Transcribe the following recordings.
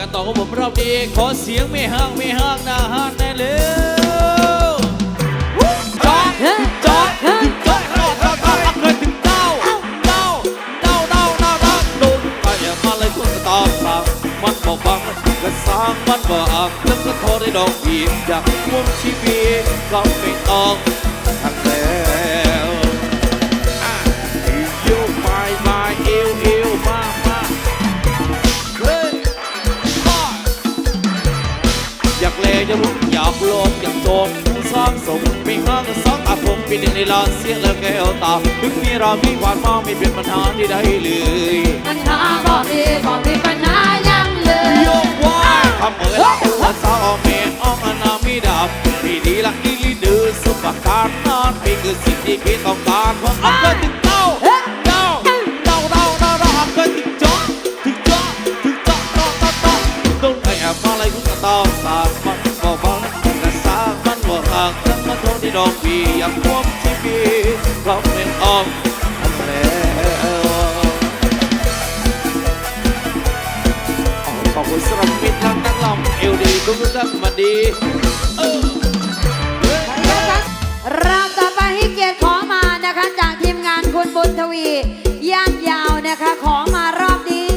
กันต่อของผมรอบนี้ขอเสียงไม่ห้างไม่ห้างน้าห้างแน่เร็วจอดจอดจอดจอดจอดจอดเคยถึงเต้าเต้าเต้าเต้าเต้าเต้าโดนไปอย่ามาเลยคุณตามสั่งมันบอกบังก็สร้างมันว่าอ่างแล้วก็โทษได้ดอกอีกอยากมุ่งชีวิตก็ไม่ต้องทันแล้ อยากเลอยากรู้อยากโลภอยากโจมสร้างสมไม่ห้างสองอาผมเป็นหนึ่งในล้านเสียงแล้วแก้วตาถึงมีเรามีความมองไม่เป็นปัญหาที่ใดเลยปัญหาบอกดีบอกมีปัญหายังเลยโยกว่าทำเอ๋ยละหัวสาวเมย์อ้อมอนามีดับดีดีละดีลีดื้อสุปการนอนให้คือสิ่งที่คิดต้องการเพราะอัพเกิดถึงเต้าเต้าเต้าเต้าเต้าเต้าอัพเกิดถึงจ๊อกถึงจ๊อกถึงจ๊อกจ๊อกจ๊อกจ๊อกโดนไอ้แอบมาอะไรกูก็ต้องสามมัน บอกฟังแต่สามมันบอกห่างทั้งมาโทษที่ดอกบีอยากควบชีวิตเราเป็นอ้อมอันแล้วขอบคุณสำหรับมิตรทั้งนักลำเอลดีทุกท่านมาดีเออราต่อไปให้เกียรติขอมานะคะ จากทีมงานคุณบุญทวีย่านยาวนะคะขอมารอบนี้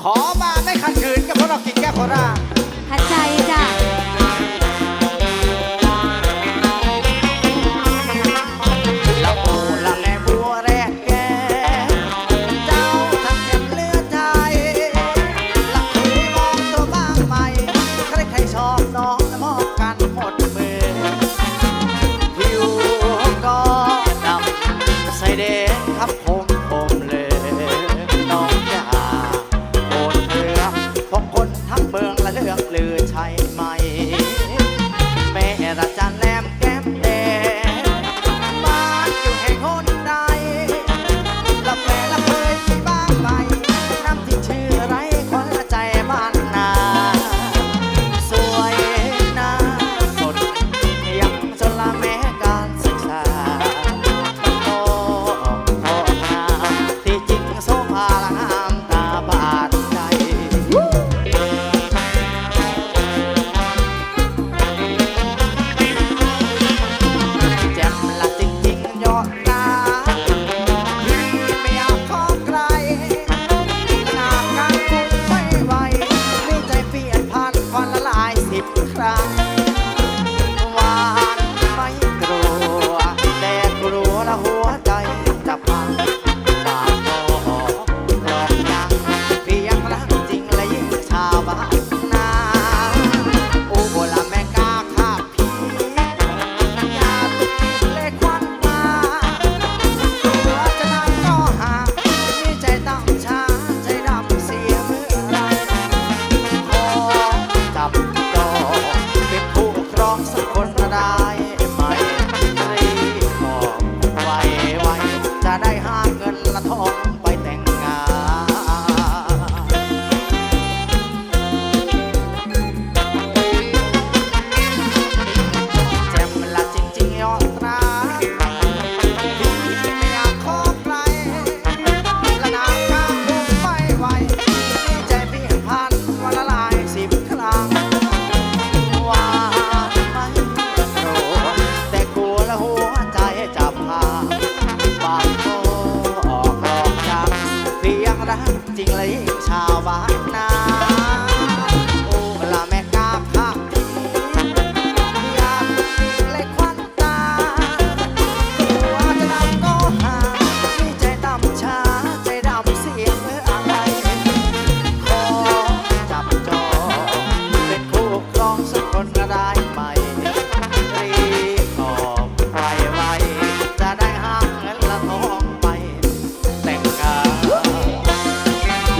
ขอมาไม่ขัดขืนกับพวกเรากินแก้วโคราช ขัดใจจ้ะ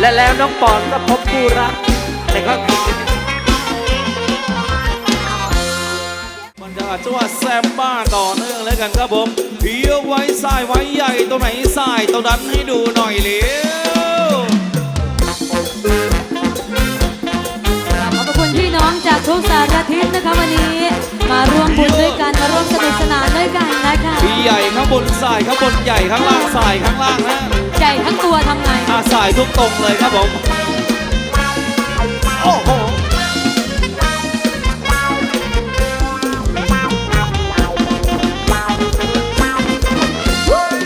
และแล้วน้องปอนก็พบคู่รักในครั้งนี้บรรยากาศจังหวัดแซมบ้าต่อเนื่องแล้วกันครับผมเพียวไว้สายไว้ใหญ่ตัวไหนสายตัวนั้นให้ดูหน่อยเร็วขอบพระคุณพี่น้องจากทุกสารทิศนะคะวันนี้ มาร่วมบุญด้วยกันมาร่วมสนุกสนานด้วยกันนะคะ บนสายข้างบนใหญ่ข้างล่างสายข้างล่างฮะใหญ่ทั้งตัวทำไงอาสายทุกตรงเลยครับผมขโอ้โห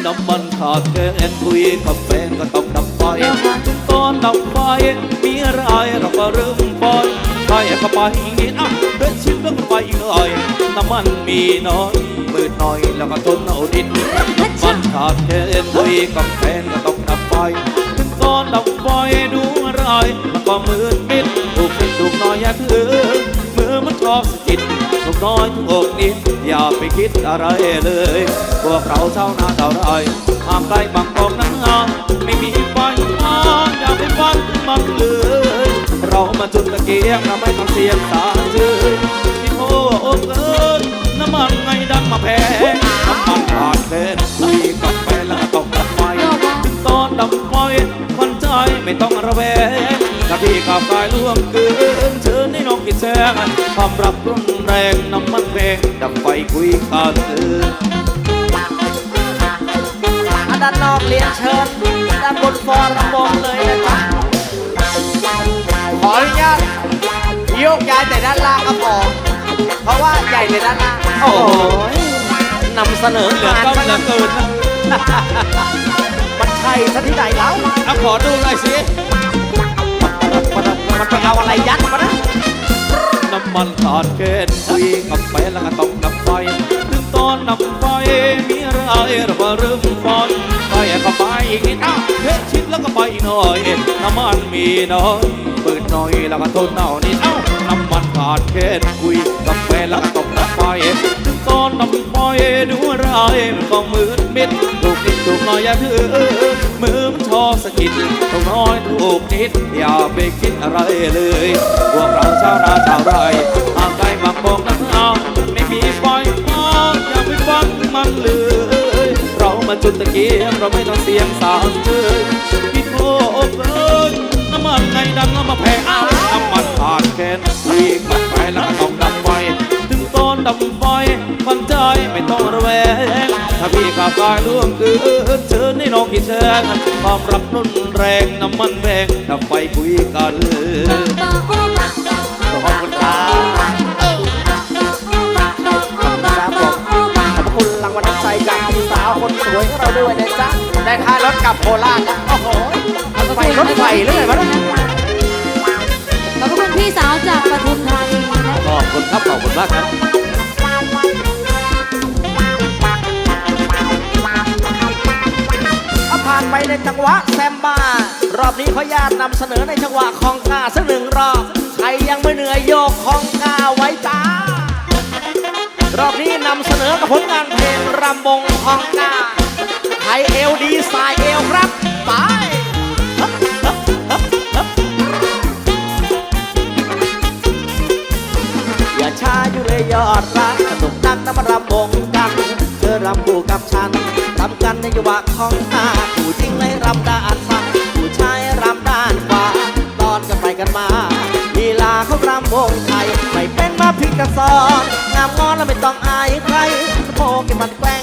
น้ำมันขาดแคลนคุยกับแฟนก็ต้องดับไฟเดี๋ยวค่ะตอนดับไฟมีอะไรเราก็เริ่มปล่อย ไฟเข้าไปอีกนิดอะเดินชิมแล้วก็ไปอีกหน่อยน้ำมันมีน้อยเปิดหน่อยแล้วก็ทนเอาดินน้ำมันขาดแคลนคุยกับแฟนก็ต้องดับไฟถึงตอนดับไฟดูอะไรมันก็มืดมิดถูกนิดถูกน้อยอย่าถือมือมันชอบสะกิดถูกน้อยถูกอกนิดอย่าไปคิดอะไรเลยพวกเราเช่านาเท่าไรห่างไกลบางกอกนั้นงามไม่มีไฟฟ้าอย่าไปฟังถึงมันเลย เรามาจุดตะเกียงเราไม่ต้องเสียงสาชื่อที่โอ้โอ้เกินน้ำมันไงดันมาแพ้น้ำมันขาดแคลนคุยกับแฟนแล้วก็ต้องดับไฟถึงตอนดับไฟควันใจไม่ต้องระแวงถ้าพี่กับกายล่วงเกินเชิญให้น้องกินแซงความรักรุนแรงน้ำมันแพงดับไฟคุยกันเอออันด้านนอกเรียนเชิญด้านบนฟอร์ระบงเลยนะครับ ขออนุญาตโยกย้ายแต่ด้านล่างก็พอเพราะว่าใหญ่แต่ด้านล่างโอ้โหนำเสนอเหลืองานก็ซะเหลือเกินนะมันใช่ซะที่ไหนแล้วอะขอดูหน่อยสิมันไปเอาอะไรยัดมานะน้ำมันขาดเกณฑ์คุยกับแฟนแล้วก็ต้องดับไฟถึง ตอนดับไฟมีอะไรราก็เริ่มฟอนไปก็ไปอีกนิดอ้าวเฮ้ชิดแล้วก็ไปหน่อยน้ำมันมีน้อยเปิดหน่อยแล้วก็ทนเอานิดเอ้าน้ำมันขาดเกณฑ์คุยกับแฟนแล้วก็ต้องดับไฟถึงตอนดับไฟดูอะไรมันก็มืดมิดถูกนิดถูกหน่อยอย่าถือมือมันชอบสะกิดถูกน้อยถูกนิดอย่าไปคิดอะไรเลยพวกเราชาวนาชาวไร่ห่างไกลบางบอกนั้นเอา มาจุดตะเกียงเราไม่ต้องเสียงสาวเลยคิดโอ้เกินน้ำมันไงดังแล้วมาแพ้อ้าน้ำมันขาดแคลนรีบกลับไปแล้วก็ต้องดับไฟถึงตอนดับไฟฟันใจไม่ต้องระแวงถ้าพี่ขาดกายล่วงเกินเชิญให้น้องกินแชงความรักรุนแรงน้ำมันแพงดับไฟคุยกัน ได้ค่ารถกลับโคราชนะโอ้โหไปรถไฟหรือไงวะเนี่ยขอบคุณพี่สาวจากปทุมธานีนะคะขอบคุณครับขอบคุณมากครับเอาผ่านไปในจังหวะแซมบ้ารอบนี้ขออนุญาตนำเสนอในจังหวะของกาสักหนึ่งรอบใครยังไม่เหนื่อยโยกของกาไว้จ้ารอบนี้นำเสนอกับผลงานเพลงรำวงของกาไทยเอลดีสายเอลครับ ไปอย่าช้าอยู่เลยยอดรักสนุกนักนะมารำวงกันเธอรำคู่กับฉันทำกันในจังหวะของตาผู้หญิงเลยรำด้านซ้ายผู้ชายรำด้านขวาตอนกันไปกันมาลีลาเขารำวงไทยไม่เป็นมาพิกกระสอนงามงอนแล้วไม่ต้องอายใครสะโพกให้มันแกว่ง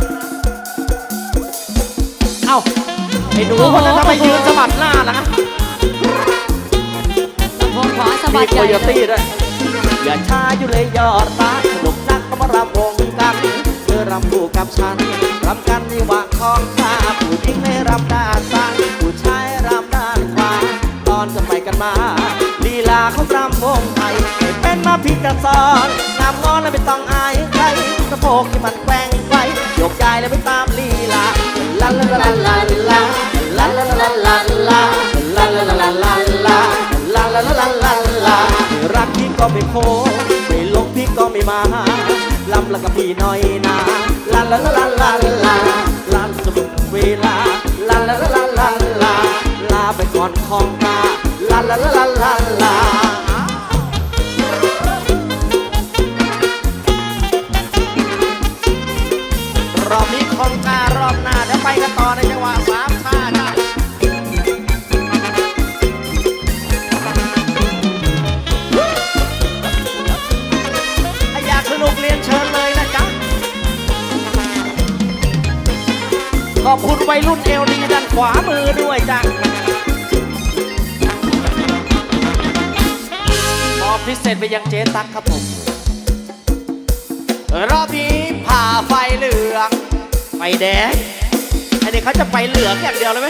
อ้าไอ้หนูคนนั้นทำไมยืนสะบัดหน้าล่ะลำโพงขวาสะบัมีดโคใหญ่โยตี้ด้วยอย่าช้าอยู่เลยยอดรักสนุกนักก็มารำวงกันเธอรำคู่กับฉันรำกันในว่าของข้าผู้หญิงในรำด้านซ้ายผู้ชายรำด้านขวาตอนกันไปกันมาลีลาเขารำวงไทยไม่เป็นมาพิกสอนงามงอนและไม่ต้องอายใครสะโพกที่มันแกว่งไว้โยกย้ายและไม่ตา รักพี่ก็ไม่โคไม่ลงพี่ก็ไม่มาลำล้วกับพี่หน่อยนะลาลาลาลาลาลาลาสนุกเวลาลาลาลาลาลาลาลาไปก่อนของตาลาลาลาลาลาลา วัยรุ่นเอลดีด้านขวามือด้วยจ้ะมอบพิเศษไปยังเจ๊ตั๊กครับผม รอบนี้ผ่าไฟเหลือง ไฟแดงไอเด็กเขาจะไปเหลืองอย่างเดียวเลยไหม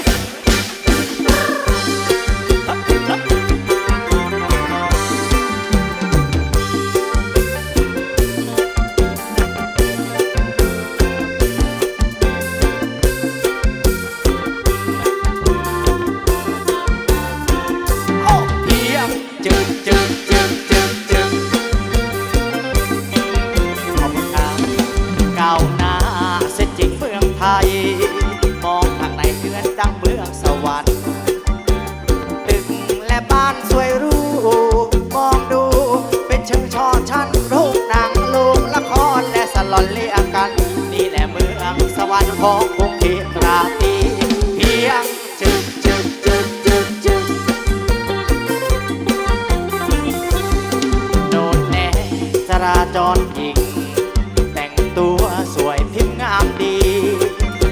ของกรุงเทพราตรีเพียงจึงจึงจึงจึงจึงโดนแน่จราจรหญิง แต่งตัวสวยพิมพ์งามดี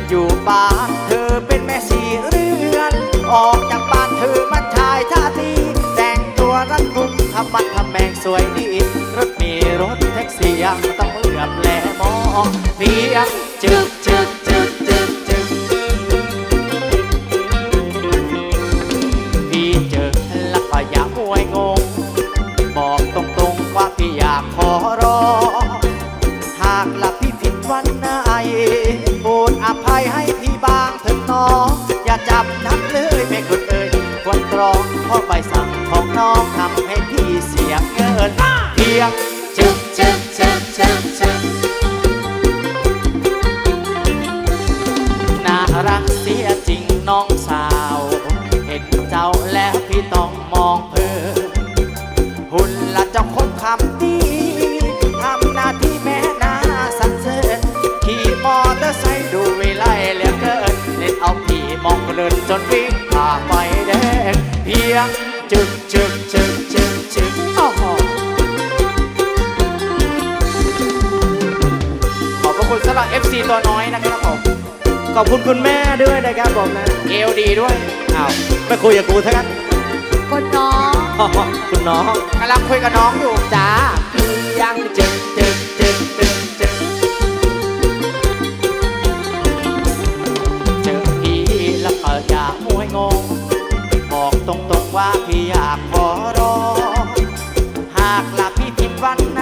อยู่บ้านเธอเป็นแม่สีเรือน ออกจากบ้านเธอมันชายท่าทีแต่งตัวรัดกุมทำมันทำแมงสวยดี เพียงจึกจึกจึกจึกจึกโอ้โหขอบพระคุณสำหรับ FC ตัวน้อยนะครับผมขอบคุณคุณแม่ด้วยนะครับผมนะเอลดีด้วยอ้าวไม่คุยกับกูทั้งนั้นคนน้องคุณน้องกำลังคุยกับน้องอยู่จ้ายังจึงจึงจึงจึงจึงเจอพี่แล้วก็อยากมวยงงบอกตรงๆ ว่าพี่อยากขอร้องหากหลับพี่ผิดวันไหน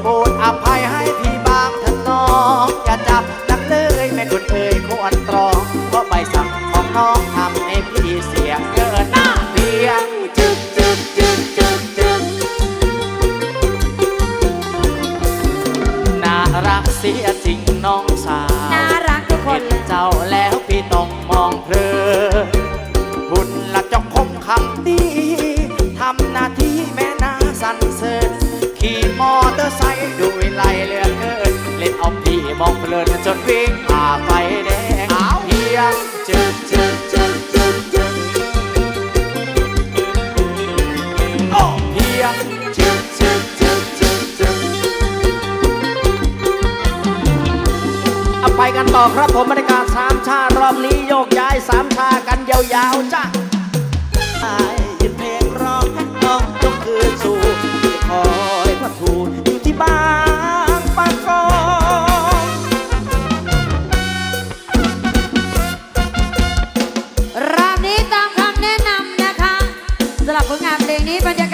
โปรดอภัยให้พี่บางเถาน้องอย่าจับนักเลยแม่คนเอ่ยควรตรอง ต่อครับผมบรรยากาศสามชารอบนี้โยกย้ายสามชากันยาวๆจ้ะยินเพลงร้องน้องยกคืนสู่คอยพัทูอยู่ที่บ้านปากกองรอบนี้ตามคำแนะนำนะคะสำหรับผลงานเพลงนี้บรรยากาศ